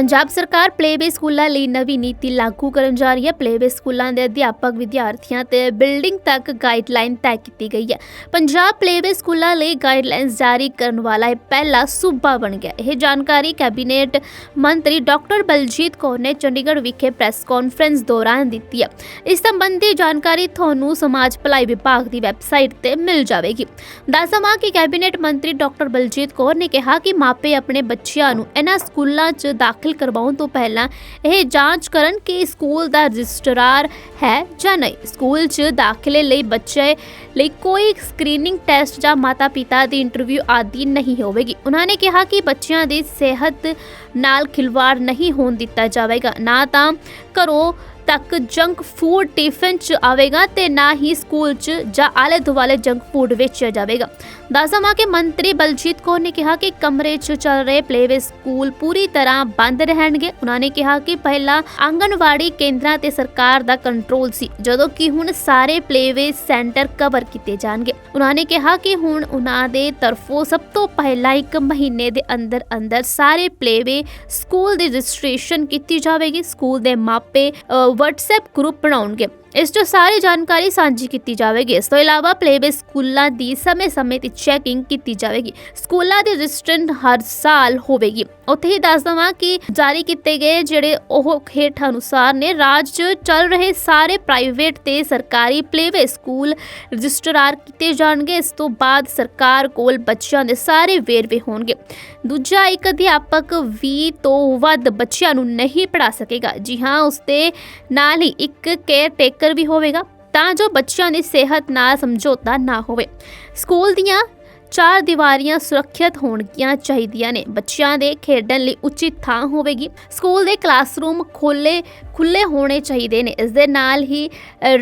ਪੰਜਾਬ ਸਰਕਾਰ ਪਲੇਵੇ ਸਕੂਲਾਂ ਲਈ ਨਵੀਂ ਨੀਤੀ ਲਾਗੂ ਕਰਨ ਜਾ ਰਹੀ ਹੈ। ਪਲੇਵੇ ਸਕੂਲਾਂ ਦੇ ਅਧਿਆਪਕ ਵਿਦਿਆਰਥੀਆਂ ਤੇ ਬਿਲਡਿੰਗ ਤੱਕ ਗਾਈਡਲਾਈਨ ਤੈਅ ਕੀਤੀ ਗਈ ਹੈ। ਪੰਜਾਬ ਪਲੇਵੇ ਸਕੂਲਾਂ ਲਈ ਗਾਈਡਲਾਈਨਸ ਜਾਰੀ ਕਰਨ ਵਾਲਾ ਇਹ ਪਹਿਲਾ ਸੂਬਾ ਬਣ ਗਿਆ। ਇਹ ਜਾਣਕਾਰੀ ਕੈਬਨਿਟ ਮੰਤਰੀ ਡਾਕਟਰ ਬਲਜੀਤ ਕੌਰ ਨੇ ਚੰਡੀਗੜ੍ਹ ਵਿਖੇ ਪ੍ਰੈਸ ਕਾਨਫਰੰਸ ਦੌਰਾਨ ਦਿੱਤੀ ਹੈ। ਇਸ ਸੰਬੰਧੀ ਜਾਣਕਾਰੀ ਤੁਹਾਨੂੰ ਸਮਾਜ ਭਲਾਈ ਵਿਭਾਗ ਦੀ ਵੈਬਸਾਈਟ ਤੇ ਮਿਲ ਜਾਵੇਗੀ। ਦੱਸਵਾਂ ਕਿ ਕੈਬਨਿਟ ਮੰਤਰੀ ਡਾਕਟਰ ਬਲਜੀਤ ਕੌਰ ਨੇ ਕਿਹਾ ਕਿ ਮਾਪੇ ਆਪਣੇ ਬੱਚਿਆਂ ਨੂੰ ਇਹਨਾਂ ਸਕੂਲਾਂ 'ਚ ਦਾਖਲ ਕਰਵਾਉਣ ਤੋਂ ਪਹਿਲਾਂ ਇਹ ਜਾਂਚ ਕਰਨ ਕਿ ਸਕੂਲ ਦਾ ਰਜਿਸਟਰਾਰ ਹੈ ਜਾਂ ਨਹੀਂ। ਸਕੂਲ 'ਚ ਦਾਖਲੇ ਲਈ ਬੱਚੇ ਲਈ ਕੋਈ ਸਕਰੀਨਿੰਗ ਟੈਸਟ ਜਾਂ ਮਾਤਾ-ਪਿਤਾ ਦੀ ਇੰਟਰਵਿਊ ਆਦਿ ਨਹੀਂ ਹੋਵੇਗੀ। ਉਹਨਾਂ ਨੇ ਕਿਹਾ ਕਿ ਬੱਚਿਆਂ ਦੀ ਸਿਹਤ ਨਾਲ ਖਿਲਵਾੜ ਨਹੀਂ ਹੋਣ ਦਿੱਤਾ ਜਾਵੇਗਾ। ਨਾ ਤਾਂ ਘਰੋਂ ਤੱਕ ਜੰਕ ਫੂਡ ਟਿਫਨ ਚ ਆਵੇਗਾ ਤੇ ਨਾ ਹੀ ਸਕੂਲ ਚ ਜਾਂ ਆਲੇ ਦੁਆਲੇ ਜੰਕ ਫੂਡ ਵੇਚਿਆ ਜਾਵੇਗਾ। ਦੱਸਵਾਂ ਕਿ ਮੰਤਰੀ ਬਲਜੀਤ ਕੌਰ ਨੇ ਕਿਹਾ ਕਿ ਕਮਰੇ 'ਚ ਚੱਲ ਰਹੇ ਪਲੇਵੇ ਸਕੂਲ ਪੂਰੀ ਤਰ੍ਹਾਂ ਬੰਦ ਰਹਿਣਗੇ। ਉਹਨਾਂ ਨੇ ਕਿਹਾ ਕਿ ਪਹਿਲਾਂ ਆਂਗਨਵਾੜੀ ਕੇਂਦਰਾਂ ਤੇ ਸਰਕਾਰ ਦਾ ਕੰਟਰੋਲ ਸੀ, ਜਦੋਂ ਕਿ ਹੁਣ ਸਾਰੇ ਪਲੇਵੇ ਸੈਂਟਰ ਕਵਰ ਕੀਤੇ ਜਾਣਗੇ। ਉਹਨਾਂ ਨੇ ਕਿਹਾ ਕਿ ਹੁਣ ਉਹਨਾਂ ਦੇ ਤਰਫੋਂ ਸਭ ਤੋਂ ਪਹਿਲਾਂ ਇੱਕ ਮਹੀਨੇ ਦੇ ਅੰਦਰ ਅੰਦਰ ਸਾਰੇ ਪਲੇਵੇ ਸਕੂਲ ਦੀ ਰਜਿਸਟ੍ਰੇਸ਼ਨ ਕੀਤੀ ਜਾਵੇਗੀ। ਸਕੂਲ ਦੇ ਮਾਪੇ WhatsApp ਗਰੁੱਪ ਬਣਾਉਣਗੇ। ਇਸ ਤੋਂ ਸਾਰੀ ਜਾਣਕਾਰੀ ਸਾਂਝੀ ਕੀਤੀ ਜਾਵੇਗੀ। ਇਸ ਤੋਂ ਇਲਾਵਾ ਪਲੇਵੇ ਸਕੂਲਾਂ ਦੀ ਸਮੇਂ-ਸਮੇਂ ਤੇ ਚੈਕਿੰਗ ਕੀਤੀ ਜਾਵੇਗੀ। ਸਕੂਲਾਂ ਦੀ ਰਜਿਸਟ੍ਰੇਸ਼ਨ ਹਰ ਸਾਲ ਹੋਵੇਗੀ। ਉੱਥੇ ਹੀ ਦੱਸ ਦਵਾਂ ਕਿ ਜਾਰੀ ਕੀਤੇ ਗਏ ਜਿਹੜੇ ਉਹ ਹੇਠ ਅਨੁਸਾਰ ਨੇ, ਰਾਜ 'ਚ ਚੱਲ ਰਹੇ ਸਾਰੇ ਪ੍ਰਾਈਵੇਟ ਤੇ ਸਰਕਾਰੀ ਪਲੇਵੇ ਸਕੂਲ ਰਜਿਸਟਰਾਰ ਕੀਤੇ ਜਾਣਗੇ। ਇਸ ਤੋਂ ਬਾਅਦ ਸਰਕਾਰ ਕੋਲ ਬੱਚਿਆਂ ਦੇ ਸਾਰੇ ਵੇਰਵੇ ਹੋਣਗੇ। ਦੂਜਾ ਇੱਕ ਅਧਿਆਪਕ 20 ਤੋਂ ਵੱਧ ਬੱਚਿਆਂ ਨੂੰ ਨਹੀਂ ਪੜ੍ਹਾ ਸਕੇਗਾ। ਜੀ ਹਾਂ ਉਸ ਦੇ ਨਾਲ ਹੀ ਇੱਕ ਕੇਅਰ ਟੇਕਰ ਵੀ ਹੋਵੇਗਾ, ਤਾਂ ਜੋ ਬੱਚਿਆਂ ਦੀ ਸਿਹਤ ਨਾਲ ਸਮਝੌਤਾ ਨਾ ਹੋਵੇ। ਸਕੂਲ ਦੀਆਂ ਚਾਰ ਦੀਵਾਰੀਆਂ ਸੁਰੱਖਿਅਤ ਹੋਣਗੀਆਂ ਚਾਹੀਦੀਆਂ ਨੇ। ਬੱਚਿਆਂ ਦੇ ਖੇਡਣ ਲਈ ਉਚਿਤ ਥਾਂ ਹੋਵੇਗੀ। ਸਕੂਲ ਦੇ ਕਲਾਸਰੂਮ ਖੋਲੇ ਖੁੱਲੇ ਹੋਣੇ ਚਾਹੀਦੇ ਨੇ। ਇਸ ਦੇ ਨਾਲ ਹੀ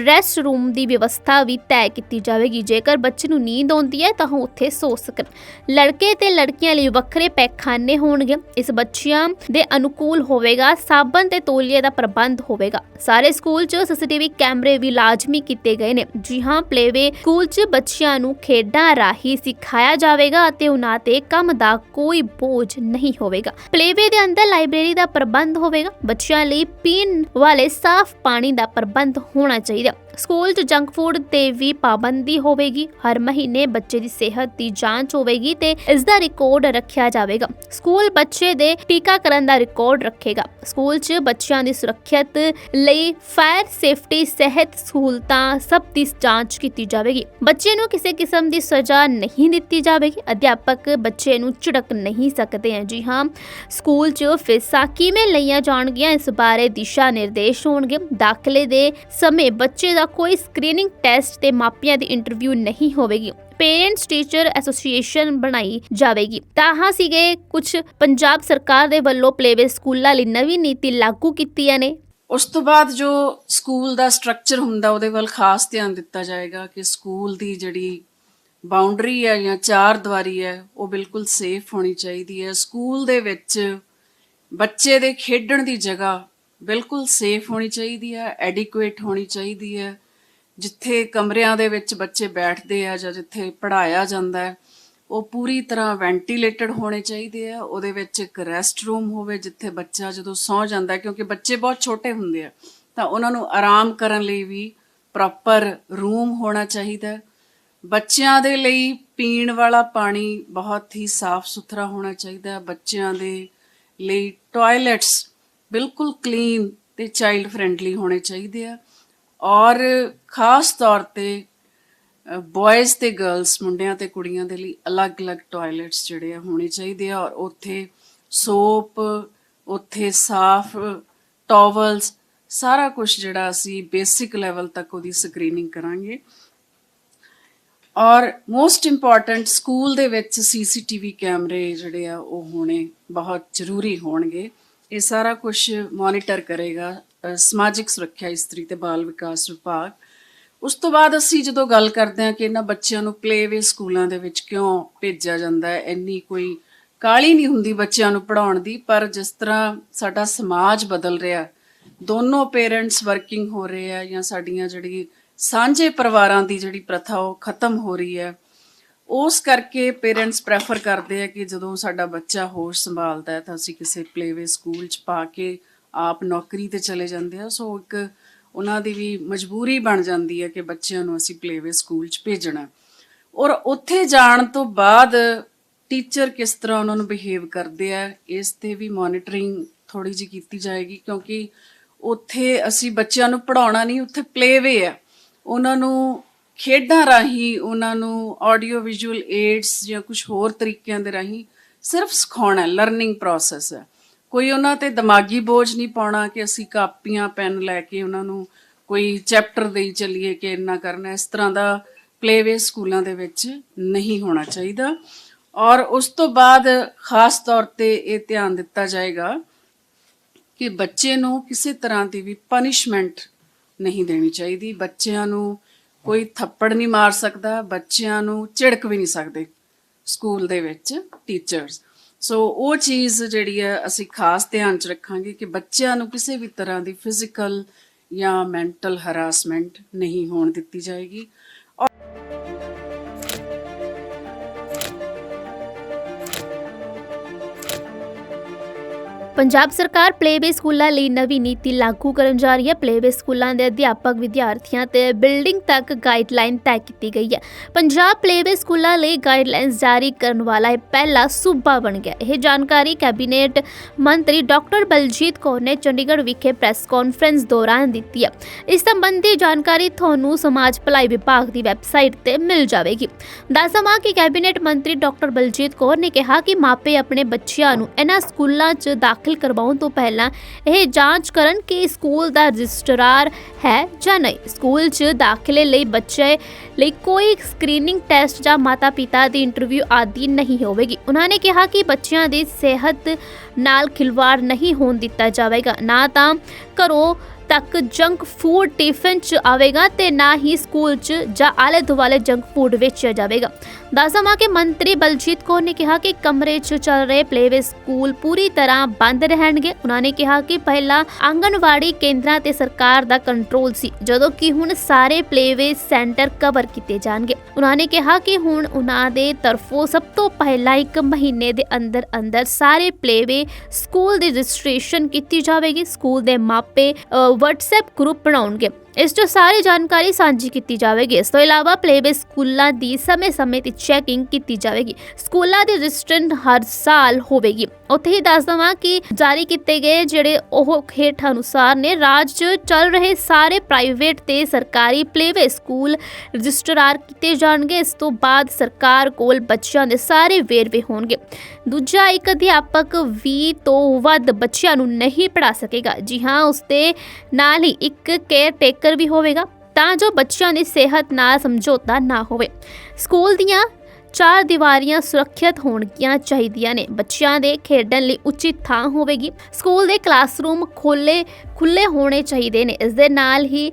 ਰੈਸਟ ਰੂਮ ਦੀ ਵਿਵਸਥਾ ਵੀ ਤੈਅ ਕੀਤੀ ਜਾਵੇਗੀ। ਜੇਕਰ ਬੱਚੇ ਨੂੰ ਨੀਂਦ ਆਉਂਦੀ ਹੈ, ਤਾਂ ਉਹ ਉੱਥੇ ਸੋ ਸਕਣ। ਲੜਕੇ ਤੇ ਲੜਕੀਆਂ ਲਈ ਵੱਖਰੇ ਪੈਖਾਨੇ ਹੋਣਗੇ। ਇਸ ਬੱਚਿਆਂ ਦੇ ਅਨੁਕੂਲ ਹੋਵੇਗਾ, ਸਾਬਣ ਤੇ ਤੋਲੀਏ ਦਾ ਪ੍ਰਬੰਧ ਹੋਵੇਗਾ। ਸਾਰੇ ਸਕੂਲ 'ਚ ਸੀਸੀਟੀਵੀ ਕੈਮਰੇ ਵੀ ਲਾਜ਼ਮੀ ਕੀਤੇ ਗਏ ਨੇ। ਜੀ ਹਾਂ, ਪਲੇਵੇ ਸਕੂਲ 'ਚ ਬੱਚਿਆਂ ਨੂੰ ਖੇਡਾਂ ਰਾਹੀਂ ਸਿਖਾਇਆ ਜਾਵੇਗਾ ਅਤੇ ਉਹਨਾਂ ਤੇ ਕੰਮ ਦਾ ਕੋਈ ਬੋਝ ਨਹੀਂ ਹੋਵੇਗਾ। ਪਲੇਵੇ ਦੇ ਅੰਦਰ ਲਾਇਬ੍ਰੇਰੀ ਦਾ ਪ੍ਰਬੰਧ ਹੋਵੇਗਾ। ਬੱਚਿਆਂ ਲਈ ਪੀਣ ਵਾਲੇ ਸਾਫ਼ ਪਾਣੀ ਦਾ ਪ੍ਰਬੰਧ ਹੋਣਾ ਚਾਹੀਦਾ। ਸਕੂਲ 'ਚ ਜੰਕ ਫੂਡ ਤੇ ਵੀ ਪਾਬੰਦੀ ਹੋਵੇਗੀ। ਹਰ ਮਹੀਨੇ ਬੱਚੇ ਦੀ ਸਿਹਤ ਦੀ ਜਾਂਚ ਹੋਵੇਗੀ ਤੇ ਇਸ ਦਾ ਰਿਕਾਰਡ ਰੱਖਿਆ ਜਾਵੇਗਾ। ਸਕੂਲ ਬੱਚੇ ਦੇ ਟੀਕਾਕਰਨ ਦਾ ਰਿਕਾਰਡ ਰੱਖੇਗਾ। ਸਕੂਲ 'ਚ ਬੱਚਿਆਂ ਦੀ ਸੁਰੱਖਿਅਤ ਲਈ ਫਾਇਰ ਸੇਫਟੀ ਸਿਹਤ ਸਹੂਲਤਾਂ ਸਭ ਦੀ ਜਾਂਚ ਕੀਤੀ ਜਾਵੇਗੀ। ਬੱਚੇ ਨੂੰ ਕਿਸੇ ਕਿਸਮ ਦੀ ਸਜ਼ਾ ਨਹੀਂ ਦਿੱਤੀ ਜਾਵੇਗੀ। ਅਧਿਆਪਕ ਬੱਚੇ ਨੂੰ ਝਿੜਕ ਨਹੀਂ ਸਕਦੇ ਹੈ। ਜੀ ਹਾਂ, ਸਕੂਲ 'ਚ ਫੀਸਾਂ ਕਿਵੇਂ ਲਈਆਂ ਜਾਣਗੀਆਂ? ਇਸ ਬਾਰੇ ਦਿਸ਼ਾ ਨਿਰਦੇਸ਼ ਹੋਣਗੇ। ਦਾਖਲੇ ਦੇ ਸਮੇਂ ਬੱਚੇ ਦਾ ਕੋਈ ਸਕਰੀਨਿੰਗ ਟੈਸਟ ਤੇ ਮਾਪਿਆਂ ਦੀ ਇੰਟਰਵਿਊ ਨਹੀਂ ਹੋਵੇਗੀ। ਪੇਰੈਂਟਸ ਟੀਚਰ ਐਸੋਸੀਏਸ਼ਨ ਬਣਾਈ ਜਾਵੇਗੀ। ਤਾਂ ਸੀਗੇ ਕੁਝ ਪੰਜਾਬ ਸਰਕਾਰ ਦੇ ਵੱਲੋਂ ਪਲੇਵੇ ਸਕੂਲਾਂ ਲਈ ਨਵੀਂ ਨੀਤੀ ਲਾਗੂ ਕੀਤੀਆਂ ਨੇ। ਉਸ ਤੋਂ ਬਾਅਦ ਜੋ ਸਕੂਲ ਦਾ ਸਟਰਕਚਰ ਹੁੰਦਾ, ਉਹਦੇ ਵੱਲ ਖਾਸ ਧਿਆਨ ਦਿੱਤਾ ਜਾਏਗਾ ਕਿ ਸਕੂਲ ਦੀ ਜਿਹੜੀ ਬਾਉਂਡਰੀ ਹੈ ਜਾਂ ਚਾਰ ਦੀਵਾਰੀ ਹੈ, ਉਹ ਬਿਲਕੁਲ ਸੇਫ ਹੋਣੀ ਚਾਹੀਦੀ ਹੈ। ਸਕੂਲ ਦੇ ਵਿੱਚ ਬੱਚੇ ਦੇ ਖੇਡਣ ਦੀ ਜਗ੍ਹਾ ਬਿਲਕੁਲ ਸੇਫ ਹੋਣੀ ਚਾਹੀਦੀ ਹੈ ਐਡਿਕੁਏਟ ਹੋਣੀ ਚਾਹੀਦੀ ਹੈ। ਜਿੱਥੇ ਕਮਰਿਆਂ ਦੇ ਵਿੱਚ ਬੱਚੇ ਬੈਠਦੇ ਆ ਜਾਂ ਜਿੱਥੇ ਪੜਾਇਆ ਜਾਂਦਾ ਹੈ, ਉਹ ਪੂਰੀ ਤਰ੍ਹਾਂ ਵੈਂਟੀਲੇਟਡ ਹੋਣੇ ਚਾਹੀਦੇ ਆ। ਉਹਦੇ ਵਿੱਚ ਇੱਕ ਰੈਸਟ ਰੂਮ ਹੋਵੇ, ਜਿੱਥੇ ਬੱਚਾ ਜਦੋਂ ਸੌਂ ਜਾਂਦਾ ਕਿਉਂਕਿ ਬੱਚੇ ਬਹੁਤ ਛੋਟੇ ਹੁੰਦੇ ਆ, ਤਾਂ ਉਹਨਾਂ ਨੂੰ ਆਰਾਮ ਕਰਨ ਲਈ ਵੀ ਪ੍ਰੋਪਰ ਰੂਮ ਹੋਣਾ ਚਾਹੀਦਾ ਬੱਚਿਆਂ ਦੇ ਲਈ ਪੀਣ ਵਾਲਾ ਪਾਣੀ ਬਹੁਤ ਹੀ ਸਾਫ਼ ਸੁਥਰਾ ਹੋਣਾ ਚਾਹੀਦਾ ਬੱਚਿਆਂ ਦੇ ਲਈ ਟਾਇਲਟਸ ਬਿਲਕੁਲ ਕਲੀਨ ਤੇ ਚਾਈਲਡ ਫ੍ਰੈਂਡਲੀ ਹੋਣੇ ਚਾਹੀਦੇ ਆ। ਔਰ ਖਾਸ ਤੌਰ ਤੇ ਬॉयਜ਼ ਤੇ ਗਰਲਸ ਮੁੰਡਿਆਂ ਤੇ ਕੁੜੀਆਂ ਦੇ ਲਈ ਅਲੱਗ-ਅਲੱਗ ਟਾਇਲਟਸ ਜਿਹੜੇ ਆ ਹੋਣੇ ਚਾਹੀਦੇ ਆ। ਔਰ ਉੱਥੇ ਸੋਪ ਉੱਥੇ ਸਾਫ਼ ਟਾਵਲਸ ਸਾਰਾ ਕੁਝ ਜਿਹੜਾ ਅਸੀਂ ਬੇਸਿਕ ਲੈਵਲ ਤੱਕ ਉਹਦੀ ਸਕਰੀਨਿੰਗ ਕਰਾਂਗੇ। ਔਰ ਮੋਸਟ ਇੰਪੋਰਟੈਂਟ ਸਕੂਲ ਦੇ ਵਿੱਚ ਸੀਸੀਟੀਵੀ ਕੈਮਰੇ ਜਿਹੜੇ ਆ ਉਹ ਹੋਣੇ ਬਹੁਤ ਜ਼ਰੂਰੀ ਹੋਣਗੇ। ਇਹ ਸਾਰਾ ਕੁਝ ਮੋਨੀਟਰ ਕਰੇਗਾ ਸਮਾਜਿਕ ਸੁਰੱਖਿਆ ਇਸਤਰੀ ਤੇ ਬਾਲ ਵਿਕਾਸ ਵਿਭਾਗ। ਉਸ ਤੋਂ ਬਾਅਦ ਅਸੀਂ ਜਦੋਂ ਗੱਲ ਕਰਦੇ ਹਾਂ ਕਿ ਇਹਨਾਂ ਬੱਚਿਆਂ ਨੂੰ ਪਲੇਵੇ ਸਕੂਲਾਂ ਦੇ ਵਿੱਚ ਕਿਉਂ ਭੇਜਿਆ ਜਾਂਦਾ ਹੈ, ਇੰਨੀ ਕੋਈ ਕਾਲੀ ਨਹੀਂ ਹੁੰਦੀ ਬੱਚਿਆਂ ਨੂੰ ਪੜਾਉਣ ਦੀ, ਪਰ ਜਿਸ ਤਰ੍ਹਾਂ ਸਾਡਾ ਸਮਾਜ ਬਦਲ ਰਿਹਾ, ਦੋਨੋਂ ਪੇਰੈਂਟਸ ਵਰਕਿੰਗ ਹੋ ਰਹੇ ਆ ਜਾਂ ਸਾਡੀਆਂ ਜਿਹੜੀ ਸਾਂਝੇ ਪਰਿਵਾਰਾਂ ਦੀ ਜਿਹੜੀ ਪ੍ਰਥਾ ਉਹ ਖਤਮ ਹੋ ਰਹੀ ਹੈ ਉਸ ਕਰਕੇ ਪੇਰੈਂਟਸ ਪ੍ਰੈਫਰ ਕਰਦੇ ਆ ਕਿ ਜਦੋਂ ਸਾਡਾ ਬੱਚਾ ਹੋਸ਼ ਸੰਭਾਲਦਾ ਹੈ ਤਾਂ ਅਸੀਂ ਕਿਸੇ ਪਲੇਵੇ ਸਕੂਲ 'ਚ ਪਾ ਕੇ ਆਪ ਨੌਕਰੀ ਤੇ ਚਲੇ ਜਾਂਦੇ ਆ। ਸੋ ਇੱਕ ਉਹਨਾਂ ਦੀ ਵੀ ਮਜਬੂਰੀ ਬਣ ਜਾਂਦੀ ਹੈ ਕਿ ਬੱਚਿਆਂ ਨੂੰ ਅਸੀਂ ਪਲੇਵੇ ਸਕੂਲ 'ਚ ਭੇਜਣਾ ਔਰ ਉੱਥੇ ਜਾਣ ਤੋਂ ਬਾਅਦ ਟੀਚਰ ਕਿਸ ਤਰ੍ਹਾਂ ਉਹਨਾਂ ਨੂੰ ਬਿਹੇਵ ਕਰਦੇ ਆ, ਇਸ ਤੇ ਵੀ ਮੋਨਿਟਰਿੰਗ ਥੋੜੀ ਜਿਹੀ ਕੀਤੀ ਜਾਏਗੀ ਕਿਉਂਕਿ ਉੱਥੇ ਅਸੀਂ ਬੱਚਿਆਂ ਨੂੰ ਪੜਾਉਣਾ ਨਹੀਂ, ਉੱਥੇ ਪਲੇਵੇ ਆ। ਉਹਨਾਂ ਨੂੰ ਖੇਡਾਂ ਰਾਹੀਂ ਉਹਨਾਂ ਨੂੰ ਆਡੀਓ ਵਿਜ਼ੂਅਲ ਏਡਸ ਜਾਂ ਕੁਝ ਹੋਰ ਤਰੀਕਿਆਂ ਦੇ ਰਾਹੀਂ ਸਿਰਫ ਸਿਖਾਉਣਾ ਲਰਨਿੰਗ ਪ੍ਰੋਸੈਸ ਹੈ। ਕੋਈ ਉਹਨਾਂ ਤੇ ਦਿਮਾਗੀ ਬੋਝ ਨਹੀਂ ਪਾਉਣਾ ਕਿ ਅਸੀਂ ਕਾਪੀਆਂ, ਪੈਨ ਲੈ ਕੇ ਉਹਨਾਂ ਨੂੰ ਕੋਈ ਚੈਪਟਰ ਦੇਈ ਚੱਲੀਏ ਕਿ ਇੰਨਾ ਕਰਨਾ, ਇਸ ਤਰ੍ਹਾਂ ਦਾ ਪਲੇਵੇ ਸਕੂਲਾਂ ਦੇ ਵਿੱਚ ਨਹੀਂ ਹੋਣਾ ਚਾਹੀਦਾ। ਔਰ ਉਸ ਤੋਂ ਬਾਅਦ ਖਾਸ ਤੌਰ ਤੇ ਇਹ ਧਿਆਨ ਦਿੱਤਾ ਜਾਏਗਾ ਕਿ ਬੱਚੇ ਨੂੰ ਕਿਸੇ ਤਰ੍ਹਾਂ ਦੀ ਵੀ ਪਨਿਸ਼ਮੈਂਟ ਨਹੀਂ ਦੇਣੀ ਚਾਹੀਦੀ। ਬੱਚਿਆਂ ਨੂੰ ਕੋਈ ਥੱਪੜ ਨਹੀਂ ਮਾਰ ਸਕਦਾ, ਬੱਚਿਆਂ ਨੂੰ ਝਿੜਕ ਵੀ ਨਹੀਂ ਸਕਦੇ ਸਕੂਲ ਦੇ ਵਿੱਚ ਟੀਚਰਸ ਸੋ ਉਹ ਚੀਜ਼ ਜਿਹੜੀ ਹੈ, ਅਸੀਂ ਖਾਸ ਧਿਆਨ ਚ ਰੱਖਾਂਗੇ ਕਿ ਬੱਚਿਆਂ ਨੂੰ ਕਿਸੇ ਵੀ ਤਰ੍ਹਾਂ ਦੀ ਫਿਜ਼ੀਕਲ ਜਾਂ ਮੈਂਟਲ ਹਰਾਸਮੈਂਟ ਨਹੀਂ ਹੋਣ ਦਿੱਤੀ ਜਾਏਗੀ। ਪੰਜਾਬ ਸਰਕਾਰ ਪਲੇਵੇ ਸਕੂਲਾਂ ਲਈ ਨਵੀਂ ਨੀਤੀ ਲਾਗੂ ਕਰਨ ਜਾ ਰਹੀ ਹੈ। ਪਲੇਵੇ ਸਕੂਲਾਂ ਦੇ ਅਧਿਆਪਕ ਵਿਦਿਆਰਥੀਆਂ ਤੇ ਬਿਲਡਿੰਗ ਤੱਕ ਗਾਈਡਲਾਈਨ ਤੈਅ ਕੀਤੀ ਗਈ ਹੈ। ਪੰਜਾਬ ਪਲੇਵੇ ਸਕੂਲਾਂ ਲਈ ਗਾਈਡਲਾਈਨਸ ਜਾਰੀ ਕਰਨ ਵਾਲਾ ਇਹ ਪਹਿਲਾ ਸੂਬਾ ਬਣ ਗਿਆ। ਇਹ ਜਾਣਕਾਰੀ ਕੈਬਨਿਟ ਮੰਤਰੀ ਡਾਕਟਰ ਬਲਜੀਤ ਕੌਰ ਨੇ ਚੰਡੀਗੜ੍ਹ ਵਿਖੇ ਪ੍ਰੈਸ ਕਾਨਫਰੰਸ ਦੌਰਾਨ ਦਿੱਤੀ ਹੈ। ਇਸ ਸੰਬੰਧੀ ਜਾਣਕਾਰੀ ਤੁਹਾਨੂੰ ਸਮਾਜ ਭਲਾਈ ਵਿਭਾਗ ਦੀ ਵੈਬਸਾਈਟ ਤੇ ਮਿਲ ਜਾਵੇਗੀ। ਦੱਸਵਾਂ ਕਿ ਕੈਬਨਿਟ ਮੰਤਰੀ ਡਾਕਟਰ ਬਲਜੀਤ ਕੌਰ ਨੇ ਕਿਹਾ ਕਿ ਮਾਪੇ ਆਪਣੇ ਬੱਚਿਆਂ ਨੂੰ ਇਹਨਾਂ ਸਕੂਲਾਂ 'ਚ ਦਾਖਲ ਕਰਵਾਉਣ ਤੋਂ ਪਹਿਲਾਂ ਇਹ ਜਾਂਚ ਕਰਨ ਕਿ ਸਕੂਲ ਦਾ ਰਜਿਸਟਰਾਰ ਹੈ ਜਾਂ ਨਹੀਂ। ਸਕੂਲ 'ਚ ਦਾਖਲੇ ਲਈ ਬੱਚੇ ਲਈ ਕੋਈ ਸਕਰੀਨਿੰਗ ਟੈਸਟ ਜਾਂ ਮਾਤਾ-ਪਿਤਾ ਦੀ ਇੰਟਰਵਿਊ ਆਦਿ ਨਹੀਂ ਹੋਵੇਗੀ। ਉਹਨਾਂ ਨੇ ਕਿਹਾ ਕਿ ਬੱਚਿਆਂ ਦੀ ਸਿਹਤ ਨਾਲ ਖਿਲਵਾੜ ਨਹੀਂ ਹੋਣ ਦਿੱਤਾ ਜਾਵੇਗਾ। ਨਾ ਤਾਂ ਘਰੋਂ ਤੱਕ ਜੰਕ ਫੂਡ ਟਿਫਨ ਚ ਆਵੇਗਾ ਤੇ ਨਾ ਹੀ ਸਕੂਲ ਚ ਜਾਂ ਆਲੇ ਦੁਆਲੇ ਜੰਕ ਫੂਡ ਵੇਚਿਆ ਜਾਵੇਗਾ। ਦੱਸਵਾਂ ਕਿ ਮੰਤਰੀ ਬਲਜੀਤ ਕੌਰ ਨੇ ਕਿਹਾ ਕਿ ਕਮਰੇ 'ਚ ਚੱਲ ਰਹੇ ਪਲੇਵੇ ਸਕੂਲ ਪੂਰੀ ਤਰ੍ਹਾਂ ਬੰਦ ਰਹਿਣਗੇ। ਉਹਨਾਂ ਨੇ ਕਿਹਾ ਕਿ ਪਹਿਲਾਂ ਆਂਗਨਵਾੜੀ ਕੇਂਦਰਾਂ ਤੇ ਸਰਕਾਰ ਦਾ ਕੰਟਰੋਲ ਸੀ, ਜਦੋਂ ਕਿ ਹੁਣ ਸਾਰੇ ਪਲੇਵੇ ਸੈਂਟਰ ਕਵਰ ਕੀਤੇ ਜਾਣਗੇ। ਉਹਨਾਂ ਨੇ ਕਿਹਾ ਕਿ ਹੁਣ ਉਹਨਾਂ ਦੇ ਤਰਫੋਂ ਸਭ ਤੋਂ ਪਹਿਲਾਂ ਇੱਕ ਮਹੀਨੇ ਦੇ ਅੰਦਰ ਅੰਦਰ ਸਾਰੇ ਪਲੇਵੇ ਸਕੂਲ ਦੀ ਰਜਿਸਟ੍ਰੇਸ਼ਨ ਕੀਤੀ ਜਾਵੇਗੀ। ਸਕੂਲ ਦੇ ਮਾਪੇ WhatsApp ਗਰੁੱਪ ਬਣਾਉਣਗੇ। ਇਸ ਤੋਂ ਸਾਰੀ ਜਾਣਕਾਰੀ ਸਾਂਝੀ ਕੀਤੀ ਜਾਵੇਗੀ। ਇਸ ਤੋਂ ਇਲਾਵਾ ਪਲੇਵੇ ਸਕੂਲਾਂ ਦੀ ਸਮੇਂ-ਸਮੇਂ ਤੇ ਚੈਕਿੰਗ ਕੀਤੀ ਜਾਵੇਗੀ। ਸਕੂਲਾਂ ਦੀ ਰਜਿਸਟ੍ਰੇਸ਼ਨ ਹਰ ਸਾਲ ਹੋਵੇਗੀ। ਉੱਥੇ ਹੀ ਦੱਸ ਦਵਾਂ ਕਿ ਜਾਰੀ ਕੀਤੇ ਗਏ ਜਿਹੜੇ ਉਹ ਹੇਠ ਅਨੁਸਾਰ ਨੇ, ਰਾਜ 'ਚ ਚੱਲ ਰਹੇ ਸਾਰੇ ਪ੍ਰਾਈਵੇਟ ਤੇ ਸਰਕਾਰੀ ਪਲੇਵੇ ਸਕੂਲ ਰਜਿਸਟਰਾਰ ਕੀਤੇ ਜਾਣਗੇ। ਇਸ ਤੋਂ ਬਾਅਦ ਸਰਕਾਰ ਕੋਲ ਬੱਚਿਆਂ ਦੇ ਸਾਰੇ ਵੇਰਵੇ ਹੋਣਗੇ। ਦੂਜਾ ਇੱਕ ਅਧਿਆਪਕ 20 ਤੋਂ ਵੱਧ ਬੱਚਿਆਂ ਨੂੰ ਨਹੀਂ ਪੜਾ ਸਕੇਗਾ। ਜੀ ਹਾਂ ਉਸ ਦੇ ਨਾਲ ਹੀ ਇੱਕ ਕੇਅਰ ਟੇਕਰ ਵੀ ਹੋਵੇਗਾ, ਤਾਂ ਜੋ ਬੱਚਿਆਂ ਦੀ ਸਿਹਤ ਨਾਲ ਸਮਝੌਤਾ ਨਾ ਹੋਵੇ। ਸਕੂਲ ਦੀਆਂ ਚਾਰ ਦੀਵਾਰੀਆਂ ਸੁਰੱਖਿਅਤ ਹੋਣਗੀਆਂ ਚਾਹੀਦੀਆਂ ਨੇ। ਬੱਚਿਆਂ ਦੇ ਖੇਡਣ ਲਈ ਉਚਿਤ ਥਾਂ ਹੋਵੇਗੀ। ਸਕੂਲ ਦੇ ਕਲਾਸਰੂਮ ਖੋਲੇ ਖੁੱਲੇ ਹੋਣੇ ਚਾਹੀਦੇ ਨੇ। ਇਸ ਦੇ ਨਾਲ ਹੀ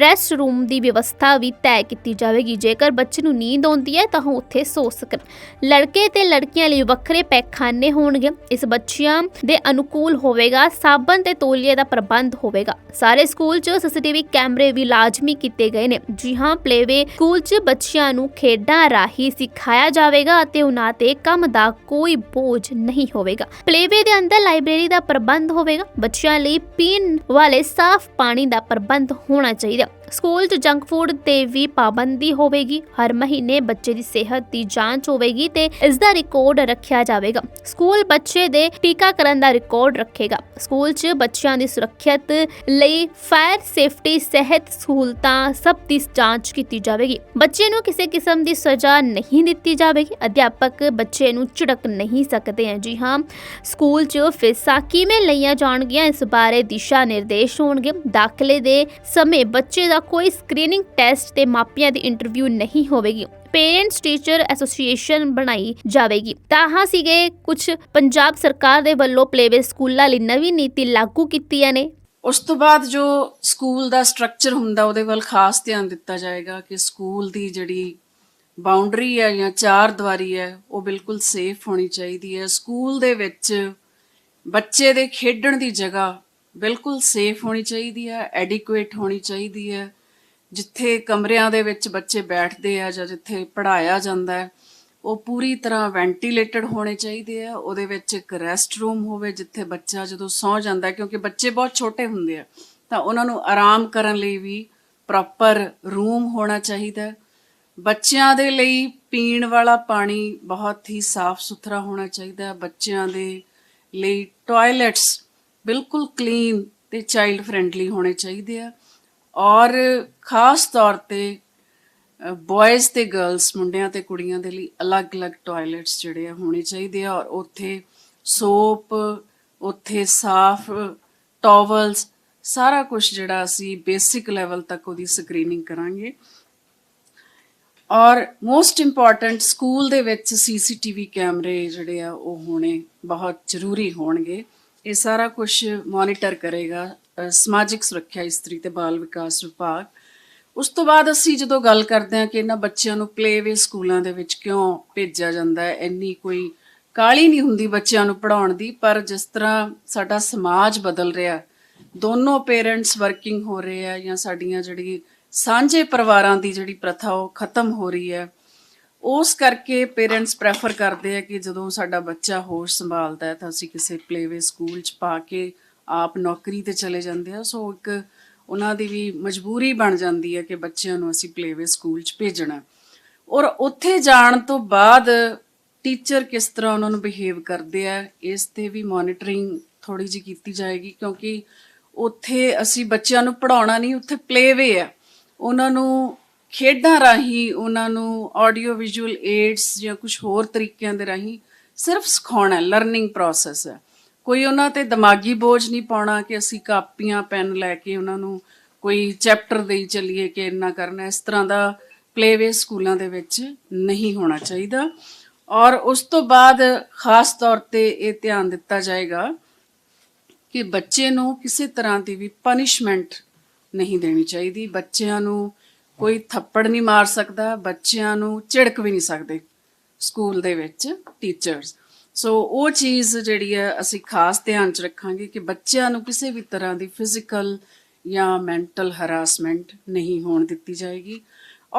ਰੈਸਟ ਰੂਮ ਦੀ ਵਿਵਸਥਾ ਵੀ ਤੈਅ ਕੀਤੀ ਜਾਵੇਗੀ। ਜੇਕਰ ਬੱਚੇ ਨੂੰ ਨੀਂਦ ਆਉਂਦੀ ਹੈ, ਤਾਂ ਉਹ ਉੱਥੇ ਸੋ ਸਕਣ। ਲੜਕੇ ਤੇ ਲੜਕੀਆਂ ਲਈ ਵੱਖਰੇ ਪੈਖਾਨੇ ਹੋਣਗੇ। ਇਸ ਬੱਚਿਆਂ ਦੇ ਅਨੁਕੂਲ ਹੋਵੇਗਾ। ਸਾਬਣ ਤੇ ਤੋਲੀਏ ਦਾ ਪ੍ਰਬੰਧ ਹੋਵੇਗਾ। ਸਾਰੇ ਸਕੂਲ 'ਚ ਸੀਸੀਟੀਵੀ ਕੈਮਰੇ ਵੀ ਲਾਜ਼ਮੀ ਕੀਤੇ ਗਏ ਨੇ। ਜੀ ਹਾਂ, ਪਲੇਵੇ ਸਕੂਲ 'ਚ ਬੱਚਿਆਂ ਨੂੰ ਖੇਡਾਂ ਰਾਹੀਂ ਸਿਖਾਇਆ ਜਾਵੇਗਾ ਅਤੇ ਉਹਨਾਂ ਤੇ ਕੰਮ ਦਾ ਕੋਈ ਬੋਝ ਨਹੀਂ ਹੋਵੇਗਾ। ਪਲੇਵੇ ਦੇ ਅੰਦਰ ਲਾਇਬ੍ਰੇਰੀ ਦਾ ਪ੍ਰਬੰਧ ਹੋਵੇਗਾ। ਬੱਚਿਆਂ ਲਈ ਪੀਣ ਵਾਲੇ ਸਾਫ਼ ਪਾਣੀ ਦਾ ਪ੍ਰਬੰਧ ਹੋਣਾ ਚਾਹੀਦਾ। ਸਕੂਲ 'ਚ ਜੰਕ ਫੂਡ ਤੇ ਵੀ ਪਾਬੰਦੀ ਹੋਵੇਗੀ। ਹਰ ਮਹੀਨੇ ਬੱਚੇ ਦੀ ਸਿਹਤ ਦੀ ਜਾਂਚ ਹੋਵੇਗੀ ਤੇ ਇਸ ਦਾ ਰਿਕਾਰਡ ਰੱਖਿਆ ਜਾਵੇਗਾ। ਸਕੂਲ ਬੱਚੇ ਦੇ ਟੀਕਾਕਰਨ ਦਾ ਰਿਕਾਰਡ ਰੱਖੇਗਾ। ਸਕੂਲ 'ਚ ਬੱਚਿਆਂ ਦੀ ਸੁਰੱਖਿਅਤ ਲਈ ਫਾਇਰ ਸੇਫਟੀ, ਸਿਹਤ ਸਹੂਲਤਾਂ ਸਭ ਦੀ ਜਾਂਚ ਕੀਤੀ ਜਾਵੇਗੀ। ਬੱਚੇ ਨੂੰ ਕਿਸੇ ਕਿਸਮ ਦੀ ਸਜ਼ਾ ਨਹੀਂ ਦਿੱਤੀ ਜਾਵੇਗੀ। ਅਧਿਆਪਕ ਬੱਚੇ ਨੂੰ ਝਿੜਕ ਨਹੀਂ ਸਕਦੇ ਹਨ ਜੀ ਹਾਂ, ਸਕੂਲ 'ਚ ਫੀਸਾਂ ਕਿਵੇਂ ਲਈਆਂ ਜਾਣਗੀਆਂ? ਇਸ ਬਾਰੇ ਦਿਸ਼ਾ ਨਿਰਦੇਸ਼ ਹੋਣਗੇ। ਦਾਖਲੇ ਦੇ ਸਮੇਂ ਬੱਚੇ ਦਾ ਕੋਈ ਸਕਰੀਨਿੰਗ ਟੈਸਟ ਤੇ ਮਾਪਿਆਂ ਦੀ ਇੰਟਰਵਿਊ ਨਹੀਂ ਹੋਵੇਗੀ। ਪੇਰੈਂਟਸ ਟੀਚਰ ਐਸੋਸੀਏਸ਼ਨ ਬਣਾਈ ਜਾਵੇਗੀ। ਤਾਂ ਸੀਗੇ ਕੁਝ ਪੰਜਾਬ ਸਰਕਾਰ ਦੇ ਵੱਲੋਂ ਪਲੇਵੇ ਸਕੂਲਾਂ ਲਈ ਨਵੀਂ ਨੀਤੀ ਲਾਗੂ ਕੀਤੀਆਂ ਨੇ। ਉਸ ਤੋਂ ਬਾਅਦ ਜੋ ਸਕੂਲ ਦਾ ਸਟਰਕਚਰ ਹੁੰਦਾ, ਉਹਦੇ ਵੱਲ ਖਾਸ ਧਿਆਨ ਦਿੱਤਾ ਜਾਏਗਾ ਕਿ ਸਕੂਲ ਦੀ ਜਿਹੜੀ ਬਾਉਂਡਰੀ ਹੈ ਜਾਂ ਚਾਰ ਦੀਵਾਰੀ ਹੈ, ਉਹ ਬਿਲਕੁਲ ਸੇਫ ਹੋਣੀ ਚਾਹੀਦੀ ਹੈ। ਸਕੂਲ ਦੇ ਵਿੱਚ ਬੱਚੇ ਦੇ ਖੇਡਣ ਦੀ ਜਗ੍ਹਾ ਬਿਲਕੁਲ ਸੇਫ ਹੋਣੀ ਚਾਹੀਦੀ ਹੈ ਐਡਿਕੁਏਟ ਹੋਣੀ ਚਾਹੀਦੀ ਹੈ। ਜਿੱਥੇ ਕਮਰਿਆਂ ਦੇ ਵਿੱਚ ਬੱਚੇ ਬੈਠਦੇ ਆ ਜਾਂ ਜਿੱਥੇ ਪੜ੍ਹਾਇਆ ਜਾਂਦਾ ਹੈ, ਉਹ ਪੂਰੀ ਤਰ੍ਹਾਂ ਵੈਂਟੀਲੇਟਡ ਹੋਣੇ ਚਾਹੀਦੇ ਆ। ਉਹਦੇ ਵਿੱਚ ਇੱਕ ਰੈਸਟ ਰੂਮ ਹੋਵੇ ਜਿੱਥੇ ਬੱਚਾ ਜਦੋਂ ਸੌਂ ਜਾਂਦਾ ਕਿਉਂਕਿ ਬੱਚੇ ਬਹੁਤ ਛੋਟੇ ਹੁੰਦੇ ਆ, ਤਾਂ ਉਹਨਾਂ ਨੂੰ ਆਰਾਮ ਕਰਨ ਲਈ ਵੀ ਪ੍ਰੋਪਰ ਰੂਮ ਹੋਣਾ ਚਾਹੀਦਾ ਬੱਚਿਆਂ ਦੇ ਲਈ ਪੀਣ ਵਾਲਾ ਪਾਣੀ ਬਹੁਤ ਹੀ ਸਾਫ਼ ਸੁਥਰਾ ਹੋਣਾ ਚਾਹੀਦਾ ਬੱਚਿਆਂ ਦੇ ਲਈ ਟਾਇਲਟਸ ਬਿਲਕੁਲ ਕਲੀਨ ਤੇ ਚਾਈਲਡ ਫ੍ਰੈਂਡਲੀ ਹੋਣੇ ਚਾਹੀਦੇ ਆ। ਔਰ ਖਾਸ ਤੌਰ ਤੇ ਬॉयਜ਼ ਤੇ ਗਰਲਸ ਮੁੰਡਿਆਂ ਤੇ ਕੁੜੀਆਂ ਦੇ ਲਈ ਅਲੱਗ-ਅਲੱਗ ਟਾਇਲਟਸ ਜਿਹੜੇ ਆ ਹੋਣੇ ਚਾਹੀਦੇ ਆ। ਔਰ ਉੱਥੇ ਸੋਪ ਉੱਥੇ ਸਾਫ਼ ਟਾਵਲਸ ਸਾਰਾ ਕੁਝ ਜਿਹੜਾ ਅਸੀਂ ਬੇਸਿਕ ਲੈਵਲ ਤੱਕ ਉਹਦੀ ਸਕਰੀਨਿੰਗ ਕਰਾਂਗੇ। ਔਰ ਮੋਸਟ ਇੰਪੋਰਟੈਂਟ ਸਕੂਲ ਦੇ ਵਿੱਚ ਸੀਸੀਟੀਵੀ ਕੈਮਰੇ ਜਿਹੜੇ ਆ ਉਹ ਹੋਣੇ ਬਹੁਤ ਜ਼ਰੂਰੀ ਹੋਣਗੇ। ਇਹ ਸਾਰਾ ਕੁਝ ਮੋਨੀਟਰ ਕਰੇਗਾ ਸਮਾਜਿਕ ਸੁਰੱਖਿਆ, ਇਸਤਰੀ ਤੇ ਬਾਲ ਵਿਕਾਸ ਵਿਭਾਗ। ਉਸ ਤੋਂ ਬਾਅਦ ਅਸੀਂ ਜਦੋਂ ਗੱਲ ਕਰਦੇ ਹਾਂ ਕਿ ਇਹਨਾਂ ਬੱਚਿਆਂ ਨੂੰ ਪਲੇਵੇ ਸਕੂਲਾਂ ਦੇ ਵਿੱਚ ਕਿਉਂ ਭੇਜਿਆ ਜਾਂਦਾ ਹੈ, ਇੰਨੀ ਕੋਈ ਕਾਲੀ ਨਹੀਂ ਹੁੰਦੀ ਬੱਚਿਆਂ ਨੂੰ ਪੜਾਉਣ ਦੀ, ਪਰ ਜਿਸ ਤਰ੍ਹਾਂ ਸਾਡਾ ਸਮਾਜ ਬਦਲ ਰਿਹਾ, ਦੋਨੋਂ ਪੇਰੈਂਟਸ ਵਰਕਿੰਗ ਹੋ ਰਹੇ ਆ ਜਾਂ ਸਾਡੀਆਂ ਜਿਹੜੀ ਸਾਂਝੇ ਪਰਿਵਾਰਾਂ ਦੀ ਜਿਹੜੀ ਪ੍ਰਥਾ ਉਹ ਖਤਮ ਹੋ ਰਹੀ ਹੈ ਉਸ ਕਰਕੇ ਪੇਰੈਂਟਸ ਪ੍ਰੈਫਰ ਕਰਦੇ ਆ ਕਿ ਜਦੋਂ ਸਾਡਾ ਬੱਚਾ ਹੋਸ਼ ਸੰਭਾਲਦਾ ਹੈ ਤਾਂ ਅਸੀਂ ਕਿਸੇ ਪਲੇਵੇ ਸਕੂਲ 'ਚ ਪਾ ਕੇ ਆਪ ਨੌਕਰੀ ਤੇ ਚਲੇ ਜਾਂਦੇ ਆ। ਸੋ ਇੱਕ ਉਹਨਾਂ ਦੀ ਵੀ ਮਜਬੂਰੀ ਬਣ ਜਾਂਦੀ ਹੈ ਕਿ ਬੱਚਿਆਂ ਨੂੰ ਅਸੀਂ ਪਲੇਵੇ ਸਕੂਲ 'ਚ ਭੇਜਣਾ ਔਰ ਉੱਥੇ ਜਾਣ ਤੋਂ ਬਾਅਦ ਟੀਚਰ ਕਿਸ ਤਰ੍ਹਾਂ ਉਹਨਾਂ ਨੂੰ ਬਿਹੇਵ ਕਰਦੇ ਆ, ਇਸ ਤੇ ਵੀ ਮੋਨਿਟਰਿੰਗ ਥੋੜੀ ਜਿਹੀ ਕੀਤੀ ਜਾਏਗੀ ਕਿਉਂਕਿ ਉੱਥੇ ਅਸੀਂ ਬੱਚਿਆਂ ਨੂੰ ਪੜਾਉਣਾ ਨਹੀਂ, ਉੱਥੇ ਪਲੇਵੇ ਆ। ਉਹਨਾਂ ਨੂੰ ਖੇਡਾਂ ਰਾਹੀਂ ਉਹਨਾਂ ਨੂੰ ਆਡੀਓ ਵਿਜ਼ੂਅਲ ਏਡਸ ਜਾਂ ਕੁਝ ਹੋਰ ਤਰੀਕਿਆਂ ਦੇ ਰਾਹੀਂ ਸਿਰਫ ਸਿਖਾਉਣਾ ਲਰਨਿੰਗ ਪ੍ਰੋਸੈਸ ਹੈ। ਕੋਈ ਉਹਨਾਂ ਤੇ ਦਿਮਾਗੀ ਬੋਝ ਨਹੀਂ ਪਾਉਣਾ ਕਿ ਅਸੀਂ ਕਾਪੀਆਂ, ਪੈਨ ਲੈ ਕੇ ਉਹਨਾਂ ਨੂੰ ਕੋਈ ਚੈਪਟਰ ਦੇਈ ਚੱਲੀਏ ਕਿ ਇੰਨਾ ਕਰਨਾ ਇਸ ਤਰ੍ਹਾਂ ਦਾ ਪਲੇਵੇ ਸਕੂਲਾਂ ਦੇ ਵਿੱਚ ਨਹੀਂ ਹੋਣਾ ਚਾਹੀਦਾ। ਔਰ ਉਸ ਤੋਂ ਬਾਅਦ ਖਾਸ ਤੌਰ ਤੇ ਇਹ ਧਿਆਨ ਦਿੱਤਾ ਜਾਏਗਾ ਕਿ ਬੱਚੇ ਨੂੰ ਕਿਸੇ ਤਰ੍ਹਾਂ ਦੀ ਵੀ ਪਨਿਸ਼ਮੈਂਟ ਨਹੀਂ ਦੇਣੀ ਚਾਹੀਦੀ। ਬੱਚਿਆਂ ਨੂੰ ਕੋਈ ਥੱਪੜ ਨਹੀਂ ਮਾਰ ਸਕਦਾ, ਬੱਚਿਆਂ ਨੂੰ ਝਿੜਕ ਵੀ ਨਹੀਂ ਸਕਦੇ, ਸਕੂਲ ਦੇ ਵਿੱਚ ਟੀਚਰਸ ਸੋ ਉਹ ਚੀਜ਼ ਜਿਹੜੀ ਹੈ, ਅਸੀਂ ਖਾਸ ਧਿਆਨ ਚ ਰੱਖਾਂਗੇ ਕਿ ਬੱਚਿਆਂ ਨੂੰ ਕਿਸੇ ਵੀ ਤਰ੍ਹਾਂ ਦੀ ਫਿਜ਼ੀਕਲ ਜਾਂ ਮੈਂਟਲ ਹਰਾਸਮੈਂਟ ਨਹੀਂ ਹੋਣ ਦਿੱਤੀ ਜਾਏਗੀ।